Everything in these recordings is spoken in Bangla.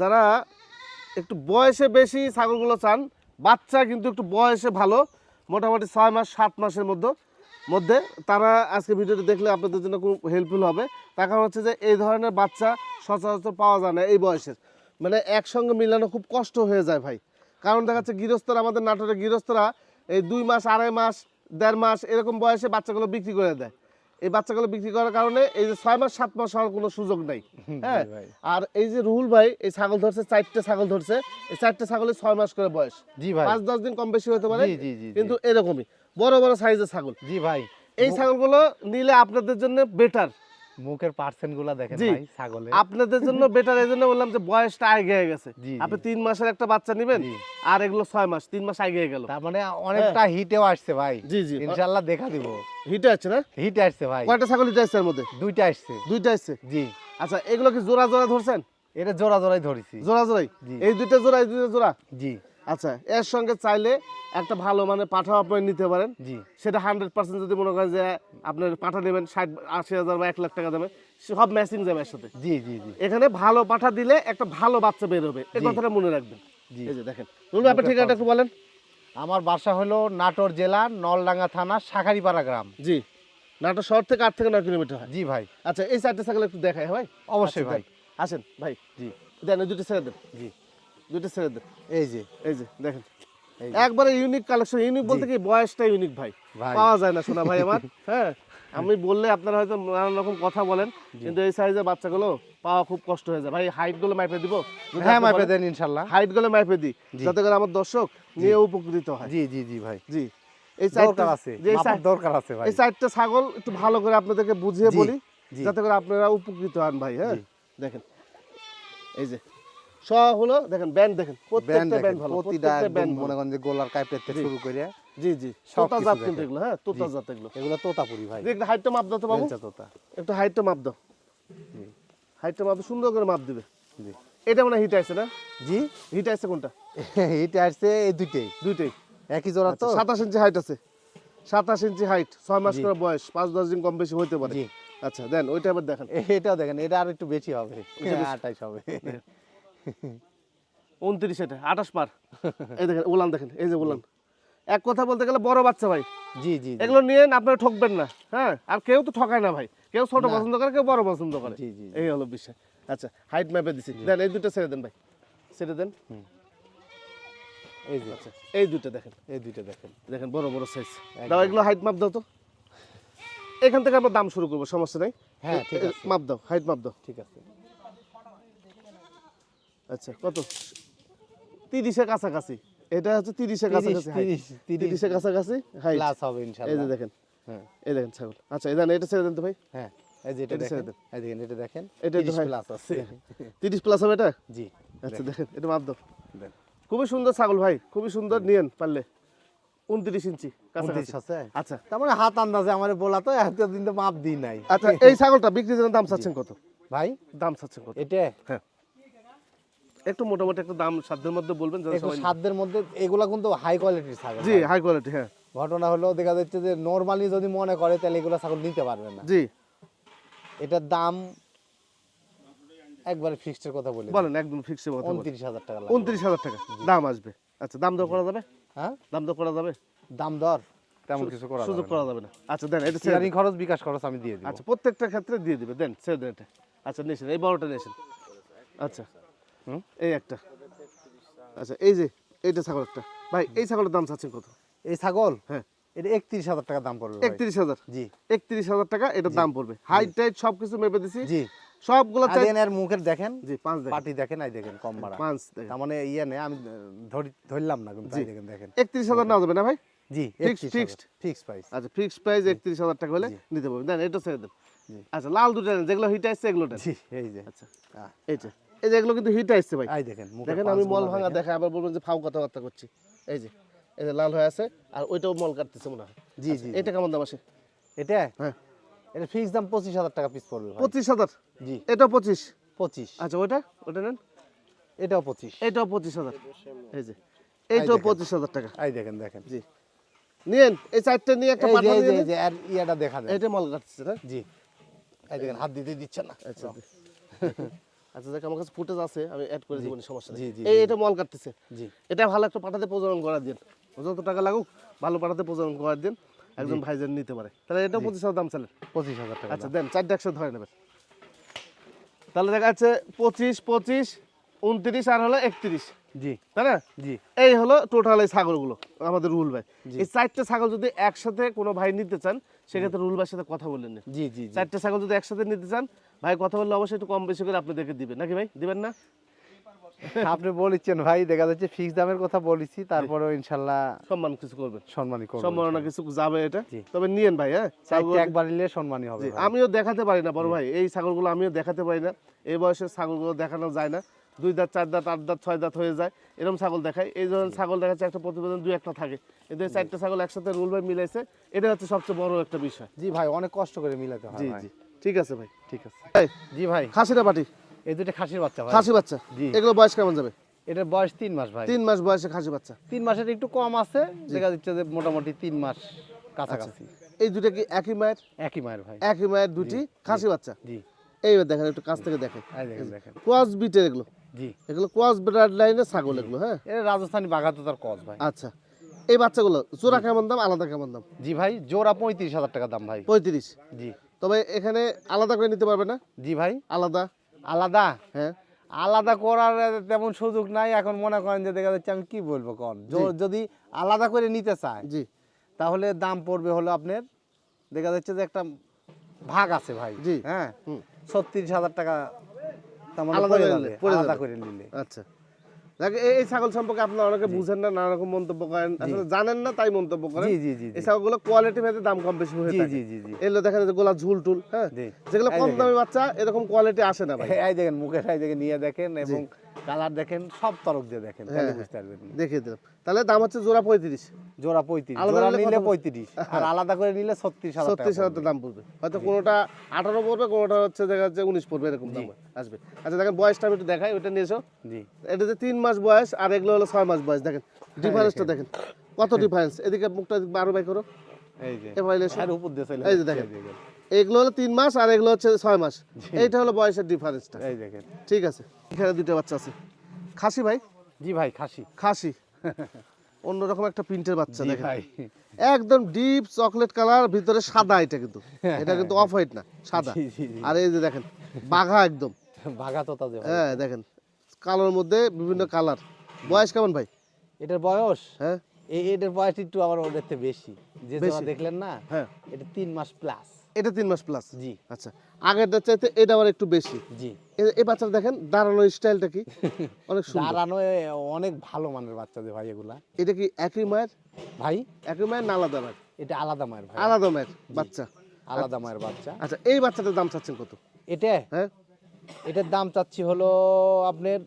যারা একটু বয়সে বেশি ছাগলগুলো চান, বাচ্চা কিন্তু একটু বয়সে ভালো, মোটামুটি ছয় মাস, সাত মাসের মধ্যে মধ্যে, তারা আজকে ভিডিওটি দেখলে আপনাদের জন্য খুব হেল্পফুল হবে। তার কারণ হচ্ছে যে এই ধরনের বাচ্চা সচরাচর পাওয়া যায় না এই বয়সের মানে একসঙ্গে মিলানো খুব কষ্ট হয়ে যায় ভাই। কারণ দেখা যাচ্ছে গৃহস্থরা, আমাদের নাটোরের গৃহস্থরা এই দুই মাস, আড়াই মাস, দেড় মাস এরকম বয়সে বাচ্চাগুলো বিক্রি করে দেয়। এই বাচ্চাগুলো বিক্রি করার কারণে এই যে ছয় মাস সাত মাস হওয়ার কোনো সুযোগ নেই। হ্যাঁ। আর এই যে রুহুল ভাই এই ছাগল ধরছে চারটে ছাগল ধরছে। এই চারটে ছাগলের ছয় মাস করে বয়স। জি ভাই। পাঁচ দশ দিন কম বেশি হতে পারে। কিন্তু এরকমই। বড় বড় সাইজের ছাগল। জি ভাই। এই ছাগলগুলো নিলে আপনাদের জন্য বেটার মুখের পার্সেন্টগুলা দেখেন ভাই ছাগলের। আপনাদের জন্য বেটার এই জন্য বললাম যে বয়সটা আগে হয়ে গেছে। আপনি। তিন মাসের একটা বাচ্চা নেবেন আর এগুলো ছয় মাস তিন মাস আগে গেল। তার মানে অনেকটা হিটেও আসছে ভাই। জি, জি। ইনশাআল্লাহ দেখা দিব। হিটে আছে না? হিট আসছে ভাই। কয়টা ছাগল হিটে আছে এর মধ্যে? দুইটা আসছে। দুইটা আসছে? জি। আচ্ছা এগুলো কি জোড়া জোড়া ধরছেন? এটা জোড়া জোড়াই ধরেছি। জোড়া জোড়াই। এই দুইটা জোড়া এই দুইটা জোড়া? জি। আচ্ছা এর সঙ্গে চাইলে একটা ভালো মানে পাঠাও আপনি নিতে পারেন। জি। সেটা হান্ড্রেড পার্সেন্ট যদি মনে করেন যে আপনার পাঠা নেবেন ষাট আশি হাজার বা এক লাখ টাকা দেবেন সব ম্যাচিং যাবে এর সাথে। জি জি জি। এখানে ভালো পাঠা দিলে একটা ভালো বাচ্চা বের হবে। এই কথাটা মনে রাখবেন। জি। এই যে দেখেন। রুল আপনার ঠিকানাটা একটু বলেন। আমার বাসা হলো নাটোর জেলা নলডাঙ্গা থানা শাখারিপাড়া গ্রাম। জি। নাটোর শহর থেকে আট থেকে নয় কিলোমিটার হয়। জি ভাই। আচ্ছা এই চারটে ছাগল একটু দেখায় ভাই অবশ্যই আচ্ছা, ভাই। আসেন ভাই। জি। দেন দুটো ছেড়ে দেন। জি। দুটো ছেড়ে দেন এই যে। এই যে দেখেন। একবারে ইউনিক কালেকশন ইউনিক বলতে কি বয়সটা ইউনিক ভাই। পাওয়া যায় না শোনা ভাই আমার হ্যাঁ? আমি বললে আপনারা হয়তো নানান রকম কথা বলেন কিন্তু এই সাইজের বাচ্চাগুলো পাওয়া খুব কষ্ট হয়ে যায়। ভাই হাইটগুলো মাইপে দিব। হ্যাঁ মাপে দেন ইনশাল্লাহ। হাইটগুলো মাইপে দিই যাতে করে আমার দর্শক নিয়ে উপকৃত হয়। জি জি জি ভাই। জি। এই দরকার আছে। দরকার আছে ভাই। এই চারটা ছাগল একটু ভালো করে আপনাদেরকে বুঝিয়ে বলি যাতে করে আপনারা উপকৃত হন ভাই হ্যাঁ? দেখেন। এই যে সব হলো দেখেন ব্যান্ড দেখেন প্রত্যেকটা ব্যান্ড ভালো প্রতিটা ব্যান্ড মনে করেন যে গোলার কাইপের থেকে শুরু করে জি জি তোতা জাত কিন্তু এগুলো হ্যাঁ তোতা জাত এগুলো। এগুলো তোতাপুরি ভাই। হাইটটা মাপ দাও তো বাবু। তোতা। একটু হাইটটা মাপ দাও। হাইটটা মাপ সুন্দর করে মাপ দিবে। জি। এটা মানে হিট আছে না? জি। হিট আছে কোনটা? এটা আসছে এই দুইটাই। দুইটাই। একই জোড়া তো? সাতাশ ইঞ্চি হাইট আছে। সাতাশ ইঞ্চি হাইট ছয় মাস করে বয়স পাঁচ দশ দিন কম বেশি হতে পারে। জি। আচ্ছা দেন ওইটা আবার দেখেন। এটাও দেখেন এটা আর একটু বেশি হবে। এটা বেশি। আঠাইশ হবে। উনত্রিশ এটা আঠাশ পার। এই দেখেন উলান দেখেন এই যে উলান। এক কথা বলতে গেলে বড় বাচ্চা ভাই। জি জি। এগুলো নিয়ে আপনারা ঠকবেন না হ্যাঁ? আর কেউ তো ঠকায় না ভাই। কেউ ছোট পছন্দ করে কেউ বড় পছন্দ করে। জি, জি, জি। এই হলো বিষয়। আচ্ছা হাইট ম্যাপে দিছি। দেন এই দুটো ছেড়ে দেন ভাই। ছেড়ে দেন। এই যে। আচ্ছা এই দুটো দেখেন। এই দুইটা দেখেন। দেখেন বড় বড় সাইজ দাও এগুলো হাইট মাপ দাও তো। এখান থেকে আমরা দাম শুরু করব সমস্যা নেই। হ্যাঁ, ঠিক আছে। মাপ দাও হাইট মাপ দাও। ঠিক আছে। আচ্ছা কত? তিরিশের কাছাকাছি। এটা হচ্ছে তিরিশের কাছাকাছি। তিরিশের কাছাকাছি প্লাস হবে এই যে দেখেন। হ্যাঁ। এই দেখেন ছাগল। আচ্ছা এই এটা ছেড়ে দেন তো ভাই। হ্যাঁ এই যে এটা দেখেন। এই দেখেন এটা দেখেন। এটা প্লাস আছে। তিরিশ প্লাস হবে এটা? জি। আচ্ছা দেখেন। এটা মাপ দাও। খুবই সুন্দর ছাগল ভাই খুবই সুন্দর নিয়েন পারলে। উনত্রিশ ইঞ্চি কাছাকাছি। আছে? আচ্ছা। তার মানে হাত আন্দাজে আমার বলা তো এতদিন তো মাপ দিই নাই। আচ্ছা এই ছাগলটা বিক্রির জন্য দাম চাচ্ছেন কত? ভাই? দাম চাচ্ছেন কত? এটা? একটু মোটামুটি একটা দাম সাধ্যের মধ্যে বলবেন একটু সাধ্যের মধ্যে এগুলা কিন্তু হাই কোয়ালিটির ছাগল জি হাই কোয়ালিটি হ্যাঁ। ঘটনা হলো দেখা যাচ্ছে যে নর্মালি যদি মনে করে তাহলে এগুলো ছাগল নিতে পারবে না। জি। এটার দাম একবারে ফিক্সডের কথা বলি। বলেন একদম ফিক্সে কথা বলেন। উনত্রিশ হাজার টাকা লাগবে। উনত্রিশ হাজার টাকা দাম আসবে। আচ্ছা দাম দর করা যাবে? হ্যাঁ? দাম দর করা যাবে? দাম দর। তেমন কিছু করা সুযোগ যাবে করা যাবে না। আচ্ছা দেন এটা সিয়ারিং খরচ বিকাশ খরচ আমি দিয়ে দিব। আচ্ছা প্রত্যেকটা ক্ষেত্রে দিয়ে দিবে। দেন ছেড়ে দেন এটা। আচ্ছা নিয়েছেন এই বড়টা নিয়েছেন। আচ্ছা? এই একটা। আচ্ছা এই যে এইটা ছাগল একটা ভাই এই ছাগলের দাম চাচ্ছেন কত? এই ছাগল? হ্যাঁ। এটা একত্রিশ হাজার টাকা দাম পড়বে একত্রিশ হাজার? জি। একত্রিশ হাজার টাকা এটার দাম পড়বে। হাইট টাইট সবকিছু মেপে দিছি। জি। সবগুলো আর এর মুখের দেখেন। জি পাঁচ দেখেন। পাটি দেখেন এই দেখেন কম মারা। পাঁচ দেখেন। তার মানে ইয়ে নেই আমি ধরলাম না কিন্তু এই দেখেন দেখেন। একত্রিশ হাজার যাবে না ভাই? জি Fixed, fixed? ফিক্স প্রাইস আচ্ছা ফিক্সড প্রাইস একত্রিশ হাজার টাকা হলে নিতে পারবেন। দেন এটা ছেড়ে দেন। আচ্ছা লাল দুটো যেগুলো হিট জি এই যে। আচ্ছা এইটা এই যে এগুলো কিন্তু হিট আসছে ভাই। এই দেখেন দেখেন আমি মল ভাঙা। দেখা আবার বলবেন যে ফাউ কথাবার্তা করছি। এই যে এই যে লাল হয়ে আছে আর ওইটাও মল কাটতেছে মনে হয়। জি আচ্ছা, জি এটা কেমন দাম আসে? এটা? হ্যাঁ। এটা ফিক্স দাম পঁচিশ হাজার টাকা পিস পড়বে পঁচিশ হাজার? জি। এটা পঁচিশ? পঁচিশ। আচ্ছা ওইটা? ওটা নেন। এটাও পঁচিশ। এইটাও পঁচিশ হাজার। এই যে এইটাও পঁচিশ হাজার টাকা। এই দেখেন দেখেন। জি। নিয়েন এই চারটে নিয়ে একটা পাঠা এই যে নিয়ে এই যে আর ইয়াটা দেখা যায়। এইটা মল কাটতেছে না? জি। এই দেখেন হাত দিতে দিচ্ছে না। আচ্ছা আচ্ছা দেখ আমার কাছে ফুটেজ আছে আমি অ্যাড করে দিব সমস্যা নেই। এই এটা মল কাটতেছে। জি। এটা ভালো একটা পাঠাতে প্রজনন করা দিন। যত টাকা লাগুক ভালো পাঠাতে প্রজনন করা দিন একজন ভাইজান নিতে পারে। তাহলে এটা পঁচিশ হাজার দাম চালেন? পঁচিশ হাজার টাকা আচ্ছা দেন চারটে একশো ধরে নেবেন। তাহলে দেখা যাচ্ছে পঁচিশ পঁচিশ উনত্রিশ আর হলো একত্রিশ। জি। তাই না? জি। এই হলো টোটাল এই ছাগলগুলো আমাদের রুল ভাই। এই চারটে ছাগল যদি একসাথে কোনো ভাই নিতে চান সেক্ষেত্রে রুল ভাইয়ের সাথে কথা বলে নিন। জি জি চারটে ছাগল যদি একসাথে নিতে চান ভাই কথা বললে অবশ্যই একটু কম বেশি করে আপনাদেরকে দিবেন। নাকি ভাই? দিবেন না? আপনি বলেছেন ভাই দেখা যাচ্ছে ফিক্স দামের কথা বলেছি তারপরেও ইনশাল্লাহ সম্মান কিছু করবেন। সম্মানই করব সম্মাননা কিছু যাবে এটা। তবে নিয়েন ভাই হ্যাঁ? ছাগল- একবার নিলে সম্মানই হবে আমিও দেখাতে পারি না বড় ভাই। এই ছাগলগুলো আমিও দেখাতে পারি না। এই বয়সের ছাগলগুলো দেখানো যায় না। দুই দাঁত চার দাঁত আট দাঁত ছয় দাঁত হয়ে যায়। এরকম ছাগল দেখায়। এই ধরনের ছাগল দেখাচ্ছে একটা প্রতিবেদন দুই একটা থাকে। এই চারটে ছাগল একসাথে রুল ভাই মিলাইছে এটা হচ্ছে সবচেয়ে বড় একটা বিষয়। জি ভাই অনেক কষ্ট করে মিলাতে হয় জি জি। ঠিক আছে ভাই। ঠিক আছে। জি ভাই। খাসিটা পাটি? এই দুটো খাসির বাচ্চা ভাই। খাসি বাচ্চা? জি। এগুলো বয়স কেমন যাবে? এটার বয়স তিন মাস ভাই। তিন মাস বয়সে খাসি বাচ্চা? তিন মাসের একটু কম আছে দেখা যাচ্ছে যে মোটামুটি তিন মাস কাছাকাছি। এই দুটো কি একই মায়ের? একই মায়ের ভাই। একই মায়ের দুটি খাসি বাচ্চা? জি। এইবার দেখেন একটু কাছ থেকে দেখেন। দেখেন দেখেন। ক্রস বিটের এগুলো? জি। এগুলো ক্রস ব্রাড লাইনের ছাগল এগুলো হ্যাঁ? এটা রাজস্থানি ভাই। আচ্ছা এই বাচ্চাগুলো জোড়া কেমন দাম আলাদা কেমন দাম? জি ভাই জোড়া পঁয়ত্রিশ হাজার টাকা দাম ভাই। পঁয়ত্রিশ? জি। তবে এখানে আলাদা করে নিতে পারবে না? জি ভাই। আলাদা? আলাদা? হ্যাঁ। আলাদা করার তেমন সুযোগ নাই এখন মনে করেন যে দেখা যাচ্ছে আমি কি বলব কন? যদি আলাদা করে নিতে চায় জি। তাহলে দাম পড়বে হলো আপনার দেখা যাচ্ছে যে একটা ভাগ আছে ভাই। জি। হ্যাঁ। ছত্রিশ হাজার টাকা আলাদা করে নিলে, নিলে। আচ্ছা। এই ছাগল সম্পর্কে আপনারা অনেকে বুঝেন না নানা রকম মন্তব্য করেন। আসলে জানেন না তাই মন্তব্য করেন। জি জি জি এই ছাগলগুলো কোয়ালিটি ভেদে দাম কম বেশি হয়ে জি থাকে। জি জি জি। এগুলো দেখেন যে গোলা ঝুল টুল হ্যাঁ যেগুলো কম দামে দামি বাচ্চা এরকম কোয়ালিটি আসে না ভাই। এই দেখেন মুখের এই দেখেন নিয়ে দেখেন এবং কালার দেখেন সব তরক দিয়ে দেখেন তাহলে হ্যাঁ, বুঝতে পারবেন। দেখিয়ে দিলাম। তাহলে দাম হচ্ছে জোড়া পঁয়ত্রিশ। জোড়া পঁয়ত্রিশ জোড়া নিলে? পঁয়ত্রিশ আর আলাদা করে নিলে ছত্রিশ হাজার ছত্রিশ হাজার দাম পড়বে। হয়তো কোনোটা আঠারো পড়বে কোনোটা হচ্ছে দেখা যাচ্ছে উনিশ পড়বে এরকম দাম আসবে। আচ্ছা দেখেন বয়সটা আমি একটু দেখাই ওইটা নিয়ে এসো। জি। এটা যে তিন মাস বয়স আর এগুলো হলো ছয় মাস বয়স দেখেন। ডিফারেন্সটা দেখেন। কত ডিফারেন্স এদিকে মুখটা বারো বাই করো। এই যে। এ আর উপর দিয়ে এই যে দেখেন। এগুলো হলো তিন মাস আর এগুলো হচ্ছে ছয় মাস। এইটা হলো বয়সের ডিফারেন্সটা এই দেখেন। ঠিক আছে এখানে দুটো বাচ্চা আছে। খাসি ভাই? জি ভাই খাসি। খাসি। অন্যরকম একটা প্রিন্টের বাচ্চা দেখেন। একদম ডিপ চকলেট কালার ভিতরে সাদা এটা কিন্তু। এটা কিন্তু অফ হোয়াইট না সাদা। আর এই যে দেখেন বাঘা একদম। বাঘা যে ভাই। হ্যাঁ দেখেন কালোর মধ্যে বিভিন্ন কালার বয়স কেমন ভাই? এটার বয়স? হ্যাঁ। এই এটার বয়স একটু আবার ওদের বেশি। যে? দেখলেন না হ্যাঁ। এটা তিন মাস প্লাস এটা তিন মাস প্লাস জি। আচ্ছা আগেরটা চাইতে এটা আবার একটু বেশি। জি। এই বাচ্চাটা দেখেন দাঁড়ানোর স্টাইলটা কি? অনেক সুন্দর। দাঁড়ানো অনেক ভালো মানের বাচ্চা যে ভাই এগুলা। এটা কি একই মায়ের? ভাই? একই মায়ের না আলাদা মায়ের? এটা আলাদা মায়ের ভাই। আলাদা মায়ের বাচ্চা। আলাদা মায়ের বাচ্চা। আচ্ছা এই বাচ্চাটার দাম চাচ্ছেন কত? এটা? হ্যাঁ। এটার দাম চাচ্ছি হলো আপনার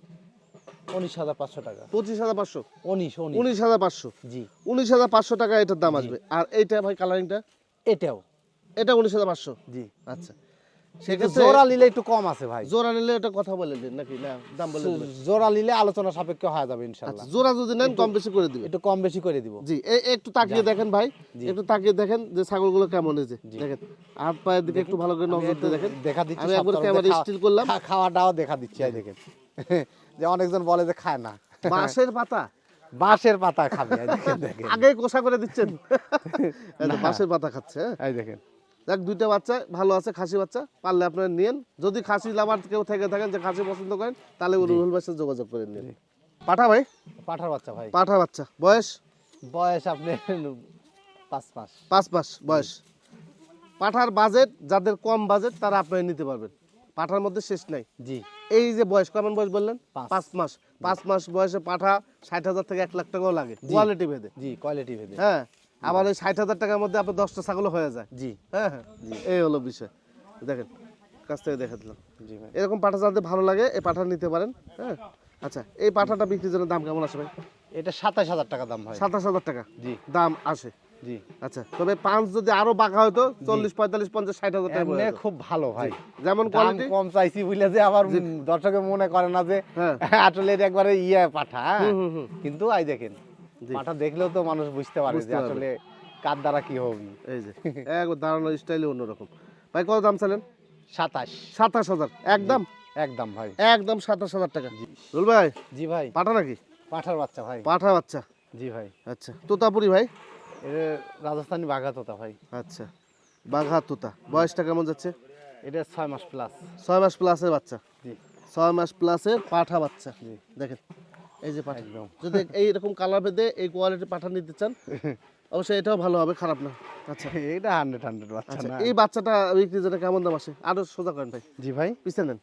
উনিশ হাজার পাঁচশো টাকা। পঁচিশ হাজার পাঁচশো? উনিশ উনিশ। উনিশ হাজার পাঁচশো। জি। উনিশ হাজার পাঁচশো টাকা এটার দাম আসবে। আর এইটা ভাই কালারিংটা এটাও। এটা উনিশ হাজার পাঁচশো। জি। আচ্ছা। সেক্ষেত্রে সেক্ষেত্রে জোড়া নিলে একটু কম আছে ভাই। জোড়া নিলে এটা কথা বলে দিন নাকি? না দাম বলে দিবেন। জোড়া নিলে আলোচনা সাপেক্ষে হয়ে যাবে আচ্ছা জোড়া যদি নেন কম বেশি করে দিবেন। একটু কম বেশি করে দিব। জি একটু তাকিয়ে দেখেন ভাই। একটু তাকিয়ে দেখেন যে ছাগলগুলো কেমন হয়েছে দেখেন হাত পায়ের দিকে একটু ভালো করে নজর দিয়ে দেখেন। দেখা দিচ্ছি আমি একবার ক্যামেরা স্টিল করলাম। খা- খাওয়াটাও দেখা দিচ্ছি এই দেখেন। যে অনেকজন বলে যে খায় না। বাঁশের পাতা? বাঁশের পাতা খাবে আগে কোষা করে দিচ্ছেন। বাঁশের পাতা খাচ্ছে হ্যাঁ। এই দেখেন। দেখ দুইটা বাচ্চা ভালো আছে খাসি বাচ্চা পারলে আপনারা নিয়েন। যদি খাসি লাভার কেউ থেকে থাকেন যে খাসি পছন্দ করেন তাহলে রুহুল ভাইয়ের সাথে যোগাযোগ করে নিন। পাঠা ভাই? পাঠার বাচ্চা ভাই। পাঠা বাচ্চা। বয়স? বয়স আপনি পাঁচ মাস। পাঁচ মাস বয়স। পাঠার বাজেট যাদের কম বাজেট তারা আপনারা নিতে পারবেন। পাঠার মধ্যে শেষ নাই। জি। এই যে বয়স কেমন বয়স বললেন? পাঁচ। পাঁচ মাস। পাঁচ মাস বয়সে পাঠা ষাট হাজার থেকে এক লাখ টাকাও লাগে। কোয়ালিটি ভেদে। জি কোয়ালিটি ভেদে। হ্যাঁ। আবার ওই ষাট হাজার টাকার মধ্যে আপনার দশটা ছাগল হয়ে যায়। জি। হ্যাঁ হ্যাঁ। এই হলো বিষয়। দেখেন কাছ থেকে দেখা দিলাম। জি ভাই। এরকম পাঠা যাদের ভালো লাগে এই পাঠা নিতে পারেন হ্যাঁ। আচ্ছা এই পাঠাটা বিক্রির জন্য দাম কেমন আসে ভাই? এটা সাতাশ হাজার টাকা দাম ভাই। সাতাশ হাজার টাকা? জি। দাম আসে। জি। আচ্ছা তবে পাঁচ যদি আরও বাঁকা হয়তো চল্লিশ পঁয়তাল্লিশ পঞ্চাশ ষাট হাজার টাকা যেত। খুব ভালো ভাই। যেমন কোয়ালিটি কম চাইছি বুঝলে যে আবার দর্শকে মনে করে না যে হ্যাঁ। আসলে এটা একবারে ইয়ে পাঠা হ্যাঁ? কিন্তু আই দেখেন পাঠা দেখলেও তো মানুষ বুঝতে পারে যে আসলে কার দ্বারা কি হবে। এই যে একবার দাঁড়ানোর স্টাইলে অন্যরকম। ভাই কত দাম চালেন সাতাশ। সাতাশ হাজার। একদম? একদম ভাই। একদম সাতাশ হাজার টাকা। রুল ভাই? জি ভাই। পাঠা নাকি? পাঠার বাচ্চা ভাই। পাঠা বাচ্চা। জি ভাই। আচ্ছা তোতাপুরি ভাই? এটা রাজস্থানি বাঘা তোতা ভাই। আচ্ছা বাঘা তোতা। বয়সটা কেমন যাচ্ছে? এটা ছয় মাস প্লাস ছয় মাস প্লাসের বাচ্চা। জি। ছয় মাস প্লাসের পাঠা বাচ্চা। জি। দেখেন। এই যে পাঠা যদি এইরকম কালার বেঁধে এই কোয়ালিটি পাঠা নিতে চান অবশ্যই এটাও ভালো হবে খারাপ না। আচ্ছা। এটা হান্ড্রেড হান্ড্রেড বাচ্চা আচ্ছা না। এই বাচ্চাটা বিক্রি জন্য কেমন দাম আসে? আরও সোজা করেন ভাই। জি ভাই। পিছিয়ে নেন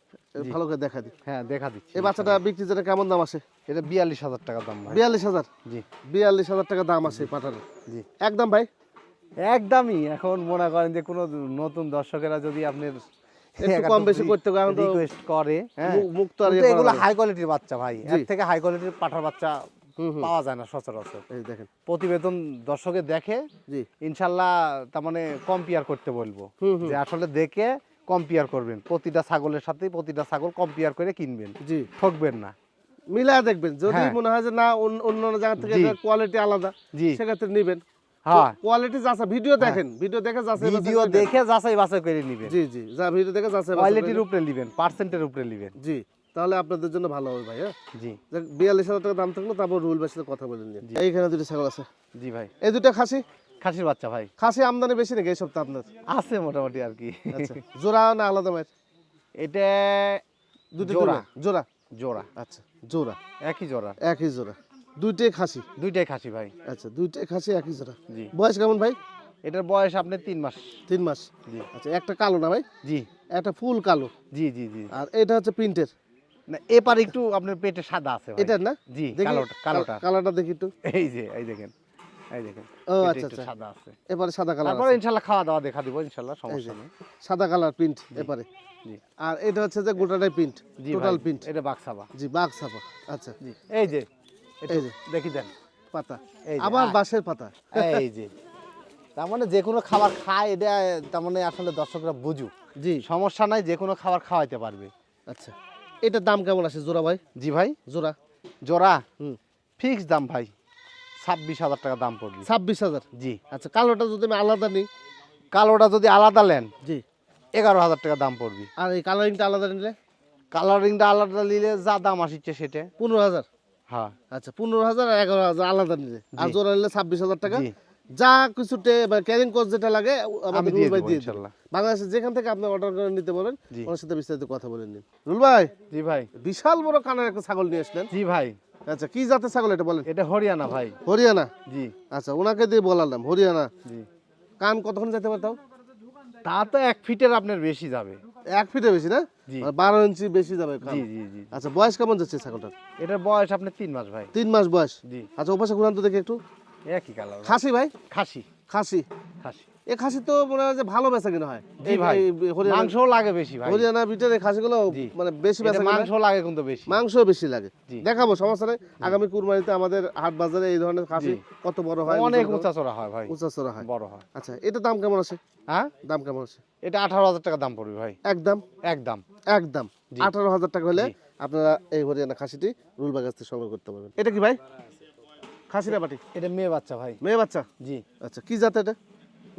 ভালো করে দেখা দিই। হ্যাঁ দেখা দিচ্ছি এই বাচ্চাটা বিক্রি জন্য কেমন দাম আসে? এটা বিয়াল্লিশ হাজার টাকা দাম ভাই। বিয়াল্লিশ হাজার? জি। বিয়াল্লিশ হাজার টাকা দাম আছে পাঠার জি। একদম ভাই? একদমই। এখন মনে করেন যে কোনো নতুন দর্শকেরা যদি আপনার একটু কম বেশি করতে এখন তো রিকোয়েস্ট করে মুখ- মুখ তো আর কিন্তু করা এগুলো হাই কোয়ালিটির বাচ্চা ভাই। এর থেকে হাই কোয়ালিটির পাঠার বাচ্চা হুম হুম। পাওয়া যায় না সচরাচর। এই দেখেন। প্রতিবেদন দর্শকে দেখে জি। ইনশাল্লাহ তার মানে কম্পেয়ার করতে বলব। হুম হুম। যে আসলে দেখে কম্পেয়ার করবেন। প্রতিটা ছাগলের সাথে প্রতিটা ছাগল কম্পেয়ার করে কিনবেন। জি। ঠকবেন না। মিলা দেখবেন। যদি হ্যাঁ। মনে হয় যে না অন্য জায়গা থেকে কোয়ালিটি আলাদা জি। সেক্ষেত্রে নেবেন। কোয়ালিটি যাচাই ভিডিও দেখেন ভিডিও দেখে যাচাই ভিডিও দেখে যাচাই বাছাই করে নিবেন। জি জি যা ভিডিও দেখে যাচাই কোয়ালিটির উপরে নিবেন পার্সেন্টের উপরে নিবেন। জি তাহলে আপনাদের জন্য ভালো হবে ভাই হ্যাঁ? জি। বিয়াল্লিশ হাজার টাকা দাম থাকল তারপর রুল বাসিতে কথা বলে নিন এইখানে দুটো ছাগল আছে। জি ভাই। এই দুটো খাসি? খাসির বাচ্চা ভাই। খাসি আমদানি বেশি নাকি এই সপ্তাহে আপনার? আছে মোটামুটি আর কি। আচ্ছা জোড়া না আলাদা মায়ের এটা দুটো জোড়া। জোড়া। জোড়া। আচ্ছা জোড়া। একই জোড়া। একই জোড়া। দুইটাই খাসি? দুইটাই খাসি ভাই। আচ্ছা দুইটাই খাসি একই জোড়া। জি। বয়স কেমন ভাই? এটার বয়স আপনি তিন মাস। তিন মাস। জি। আচ্ছা একটা কালো না ভাই? জি। একটা ফুল কালো। জি জি জি। আর এটা হচ্ছে প্রিন্টের। না এপার একটু আপনার পেটে সাদা আছে। এটার না? জি দেখি। কালোটা কালোটা। দেখি একটু। এই যে এই দেখেন এই দেখেন। ও আচ্ছা আচ্ছা। সাদা আছে। এবারে সাদা কালার তারপর খাওয়া দাওয়া দেখা দিব ইনশাল্লাহ সমস্যা নেই। সাদা কালার প্রিন্ট এবারে জি। আর এটা হচ্ছে যে গোটাটাই প্রিন্ট টোটাল প্রিন্ট। এটা বাক্সাবা। জি আচ্ছা। জি এই এই যে দেখি দেন। পাতা। আবার বাঁশের পাতা। এই যে। তার মানে যে কোনো খাবার খায় এটা তার মানে আসলে দর্শকরা বুঝুক। জি। সমস্যা নাই যে কোনো খাবার খাওয়াইতে পারবে। আচ্ছা। এটার দাম কেমন আছে জোড়া ভাই? জি ভাই। জোড়া। জোড়া? হুম। ফিক্স দাম ভাই। ছাব্বিশ হাজার টাকা দাম পড়বে। ছাব্বিশ হাজার? জি। আচ্ছা কালোটা যদি আমি আলাদা নিই? কালোটা যদি আলাদা নেন জি। এগারো হাজার টাকা দাম পড়বে। আর এই কালারিংটা আলাদা নিলে? কালারিংটা আলাদা নিলে যা দাম আসছে সেটা। পনেরো হাজার? হ্যাঁ। আচ্ছা পনেরো হাজার আর এগারো হাজার আলাদা নিলে। আর জোড়া নিলে ছাব্বিশ হাজার টাকা। যা কিছু ক্যারিং কস্ট যেটা লাগে আমাদের রুল ভাই দিয়ে বাংলাদেশে যেখান থেকে আপনি অর্ডার করে নিতে জি। ওনার সাথে বিস্তারিত কথা বলে নিন। রুল ভাই জি ভাই। বিশাল বড় কানের একটা ছাগল নিয়ে আসলেন। জি ভাই। আচ্ছা কি জাতের ছাগল এটা বলেন? এটা হরিয়ানা ভাই। হরিয়ানা? জি। আচ্ছা ওনাকে দিয়ে বলালাম হরিয়ানা। জি। কান কতক্ষণ যেতে পারতাম তা তো এক ফিটের আপনার বেশি যাবে। এক ফিটে বেশি না? বারো ইঞ্চি বেশি যাবে জি জি জি আচ্ছা বয়স কেমন যাচ্ছে ছাগলটার? এটার বয়স আপনার তিন মাস ভাই। তিন মাস বয়স? জি। আচ্ছা ওপাশে ঘুরান তো দেখি একটু। একই কালার খাসি ভাই? খাসি। খাসি। খাসি। এ খাসি তো মনে হয় যে ভালো বেচা কিনা হয়। জি ভাই। এই মাংসও লাগে বেশি ভাই। হরিয়ানা বিটের এই খাসিগুলো মানে বেশি বেচা মাংস লাগে কিন্তু বেশি। মাংস বেশি লাগে। দেখাবো সমস্যা নেই। আগামী কুরবানিতে আমাদের হাট বাজারে এই ধরনের খাসি কত বড় হয় অনেক উঁচা চড়া হয় ভাই। উঁচা চড়া হয়। বড় হয়। আচ্ছা এটা দাম কেমন আছে? হ্যাঁ? দাম কেমন আছে? এটা আঠারো হাজার টাকা দাম পড়বে ভাই। একদম একদম একদম আঠারো হাজার টাকা হলে আপনারা এই হরিয়ানা খাসিটি রুলবাগ থেকে সংগ্রহ করতে পারবেন। এটা কি ভাই? খাসিরা বাটি এটা মেয়ে বাচ্চা ভাই। মেয়ে বাচ্চা? জি। আচ্ছা কি জাত এটা?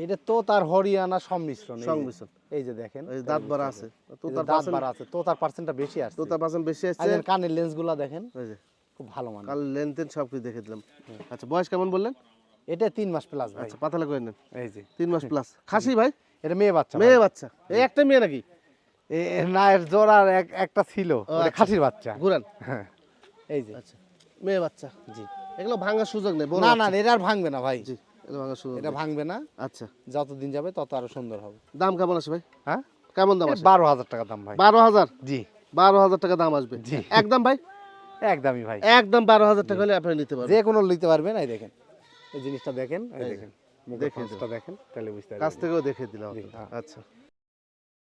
এটা তো তার হরিয়ানা সংমিশ্রণ সংমিশ্রণ এই যে দেখেন এই দাঁত বাড়া আছে। তো তার দাঁত বাড়া আছে তো তার পার্সেন্টটা বেশি আসছে। তো তার পার্সেন্ট বেশি আর আসছে। এর কানের লেন্সগুলা দেখেন এই যে। খুব ভালো মানে কাল লেনদেন সব কিছু দেখে দিলাম। আচ্ছা বয়স কেমন বললেন? এটা তিন মাস প্লাস ভাই। আচ্ছা পাতালা করে নেন। এই যে। তিন মাস প্লাস খাসি ভাই? এটা মেয়ে বাচ্চা মেয়ে বাচ্চা। এই একটা মেয়ে নাকি? না এর জোড়ার এক একটা ছিল। আচ্ছা। খাসির বাচ্চা। ঘুরান। হ্যাঁ। এই যে। আচ্ছা মেয়ে বাচ্চা। জি। এগুলো ভাঙার সুযোগ নেই না না। এটা আর ভাঙবে না ভাই। জি। সুযোগ এটা ভাঙবে না। আচ্ছা। যত দিন যাবে তত আরও সুন্দর হবে। দাম কেমন আছে ভাই? হ্যাঁ? কেমন দাম আছে বারো হাজার টাকা দাম ভাই। বারো হাজার? জি। বারো হাজার টাকা দাম আসবে। জি। একদম ভাই? একদমই ভাই। একদম বারো হাজার টাকা হলে আপনি নিতে পারবেন। যে কোনো নিতে পারবেন এই দেখেন। এই জিনিসটা দেখেন এই দেখেন। মুখের দেখেন তাহলে বুঝতে কাছ থেকেও দেখে দিলাম হ্যাঁ। আচ্ছা।